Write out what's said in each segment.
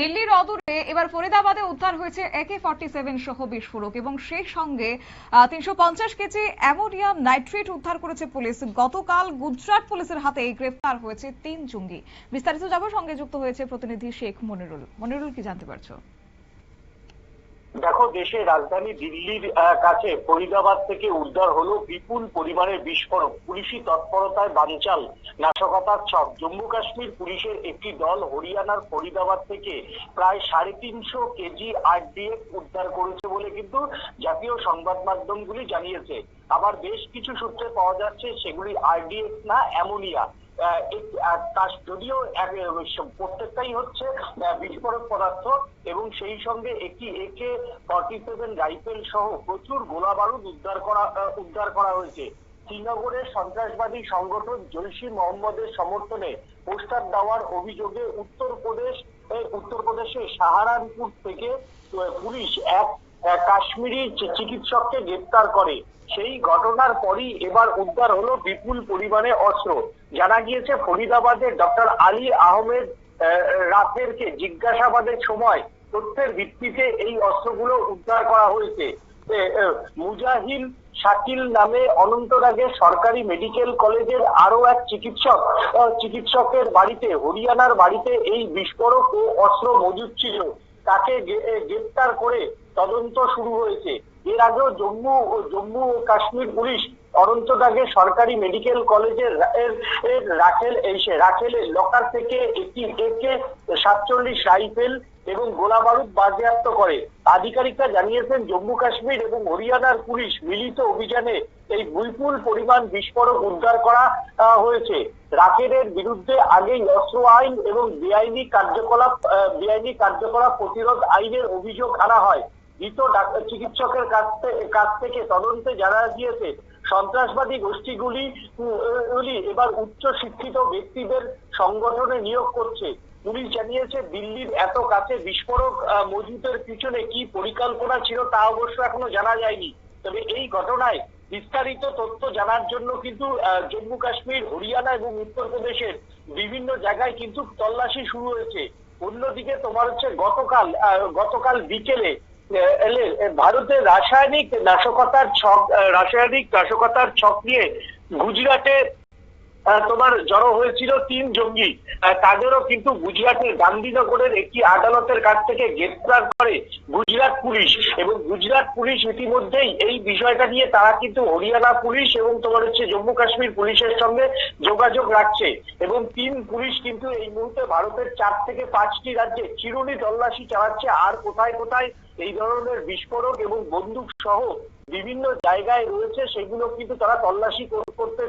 দিল্লির অদূরে এবার ফরিদাবাদে উদ্ধার হয়েছে একে ফর্টি সেভেন সহ বিস্ফোরক এবং সেই সঙ্গে তিনশো পঞ্চাশ কেজি অ্যামোনিয়াম নাইট্রেট উদ্ধার করেছে পুলিশ। গতকাল গুজরাট পুলিশের হাতে গ্রেফতার হয়েছে তিন জঙ্গি। বিস্তারিত যাব সঙ্গে যুক্ত হয়েছে প্রতিনিধি শেখ মনিরুল। মনিরুল, কি জানতে পারছ? দেখো, দেশের রাজধানী দিল্লির কাছে ফরিদাবাদ থেকে উদ্ধার হলো বিপুল পরিমাণের বিস্ফোরক পুলিশি তৎপরতায় বানচাল, নাশকতার ছক। জম্মু কাশ্মীর পুলিশের একটি দল হরিয়ানার ফরিদাবাদ থেকে প্রায় সাড়ে তিনশো কেজি আরডিএফ উদ্ধার করেছে বলে কিন্তু জাতীয় সংবাদ মাধ্যমগুলি জানিয়েছে। আবার বেশ কিছু সূত্রে পাওয়া যাচ্ছে সেগুলি আরডিএফ না, অ্যামোনিয়া। যদিও প্রত্যেকটাই হচ্ছে বিস্ফোরক পদার্থ এবং সেই সঙ্গে একটি একে ফর্টি সেভেন রাইফেল সহ প্রচুর গোলা বারুদ উদ্ধার করা উদ্ধার করা হয়েছে। শ্রীনগরের সন্ত্রাসবাদী সংগঠন জৈশি মোহাম্মদের সমর্থনে পোস্টার দেওয়ার অভিযোগে উত্তরপ্রদেশ উত্তরপ্রদেশের সাহারানপুর থেকে পুলিশ এক কাশ্মীরি চিকিৎসককে গ্রেপ্তার করে। সেই ঘটনার পরই এবার উদ্ধার হলো বিপুল পরিমাণে অস্ত্র। জানা গিয়েছে ফরিদাবাদের ডক্টর আলী আহমেদ আহ, রাফেরকে জিজ্ঞাসাবাদের সময় তথ্যের ভিত্তিতে এই অস্ত্রগুলো উদ্ধার করা হয়েছে। মুজাহিল শাকিল নামে অনন্তনাগের সরকারি মেডিকেল কলেজের আরও এক চিকিৎসক চিকিৎসকের বাড়িতে হরিয়ানার বাড়িতে এই বিস্ফোরক ও অস্ত্র মজুদ ছিল। তাকে গ্রেপ্তার করে তদন্ত শুরু হয়েছে। এর আগেও জম্মু ও জম্মু ও কাশ্মীর পুলিশ অনন্তনাগে সরকারি মেডিকেল কলেজের রাখেল এসে রাখেলের লকার থেকে একটি একে সাতচল্লিশ রাইফেল এবং গোলা বারুদ বাজেয়াপ্ত করে। আধিকারিকরা জানিয়েছেন, জম্মু কাশ্মীর এবং হরিয়ানার পুলিশ মিলিত অভিযানে এই বিপুল পরিমাণ বিস্ফোরক উদ্ধার করা হয়েছে। রাকেটের বিরুদ্ধে আগেই অস্ত্র আইন এবং বেআইনি কার্যকলাপ বেআইনি কার্যকলাপ প্রতিরোধ আইনের অভিযোগ আনা হয়। মৃত ডাক্তার চিকিৎসকের কাছ থেকে কাছ থেকে তদন্তে জানা গিয়েছে সন্ত্রাসবাদী গোষ্ঠীগুলি গুলি এবার উচ্চ শিক্ষিত ব্যক্তিদের সংগঠনে নিয়োগ করছে। পুলিশ জানিয়েছে দিল্লির এত কাছে বিস্ফোরক আহ, মজুতের পিছনে কি পরিকল্পনা ছিল তা অবশ্য এখনও জানা যায়নি। তবে এই ঘটনায় বিস্তারিত তথ্য জানার জন্য কিন্তু জম্মু কাশ্মীর হরিয়ানা এবং উত্তরপ্রদেশের বিভিন্ন জায়গায় কিন্তু তল্লাশি শুরু হয়েছে। অন্যদিকে তোমার হচ্ছে গতকাল গতকাল বিকেলে ভারতের রাসায়নিক নাশকতার ছক রাসায়নিক নাশকতার ছক নিয়ে গুজরাটে তোমার জড়ো হয়েছিল তিন জঙ্গি। তাদেরও কিন্তু গুজরাটের গান্ধীনগরের একটি আদালতের কাছ থেকে গ্রেপ্তার করে গুজরাট পুলিশ। এবং গুজরাট পুলিশ ইতিমধ্যেই এই বিষয়টা নিয়ে তারা কিন্তু হরিয়ানা পুলিশ এবং তোমার হচ্ছে জম্মু কাশ্মীর পুলিশের সঙ্গে যোগাযোগ রাখছে। এবং তিন পুলিশ কিন্তু এই মুহূর্তে ভারতের চার থেকে পাঁচটি রাজ্যে চিরুনি তল্লাশি চালাচ্ছে। আর কোথায় কোথায় এই ধরনের বিস্ফোরক এবং বন্দুক সহ বিভিন্ন জায়গায় রয়েছে, সেগুলো কিন্তু তারা তল্লাশি করতে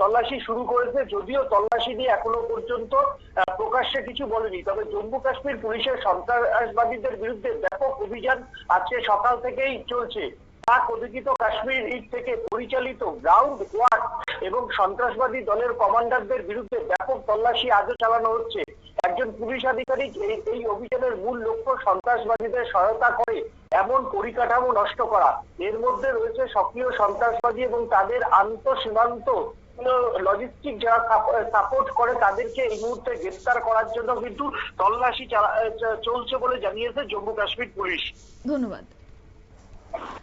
তল্লাশি শুরু করেছে, যদিও তল্লাশি নিয়ে এখনও পর্যন্ত প্রকাশ্যে কিছু বলেনি। তবে জম্মু কাশ্মীর পুলিশের সন্ত্রাসবাদীদের বিরুদ্ধে ব্যাপক অভিযান আজকে সকাল থেকেই চলছে। পাক অধিকৃত কাশ্মীর ইট থেকে পরিচালিত গ্রাউন্ড ওয়ার্ক এবং সন্ত্রাসবাদী দলের কমান্ডারদের বিরুদ্ধে ব্যাপক তল্লাশি আজও চালানো হচ্ছে। একজন পুলিশ আধিকারিক এই অভিযানের মূল লক্ষ্য সন্ত্রাসবাদীদের সহায়তা করে এমন পরিকাঠামো নষ্ট করা। এর মধ্যে রয়েছে সক্রিয় সন্ত্রাসবাদী এবং তাদের আন্তঃসীমান্ত লজিস্টিক যারা সাপোর্ট করে তাদেরকে এই মুহূর্তে গ্রেফতার করার জন্য কিন্তু তল্লাশি চলছে বলে জানিয়েছে জম্মু কাশ্মীর পুলিশ। ধন্যবাদ।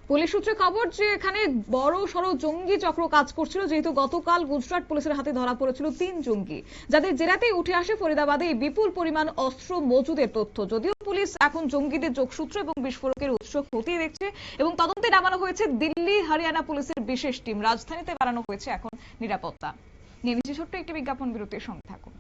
পুলিশ সূত্রে খবর যে এখানে বড় সড় জঙ্গি চক্র কাজ করছিল, যেহেতু গতকাল গুজরাট পুলিশের হাতে ধরা পড়েছিল তিন জঙ্গি। যাদের জেরাতেই উঠে আসে ফরিদাবাদে বিপুল পরিমাণ অস্ত্র, মজুদের তথ্য। যদিও পুলিশ এখন জঙ্গিদের যোগসূত্র এবং বিস্ফোরকের উৎস খতিয়ে দেখছে এবং তদন্তে নামানো হয়েছে দিল্লি, হরিয়ানা পুলিশের বিশেষ টিম। রাজধানীতে বাড়ানো হয়েছে এখন নিরাপত্তা। নিয়ে নিচ্ছে ছোট্ট একটি বিজ্ঞাপন বিরতির সঙ্গে থাকুন।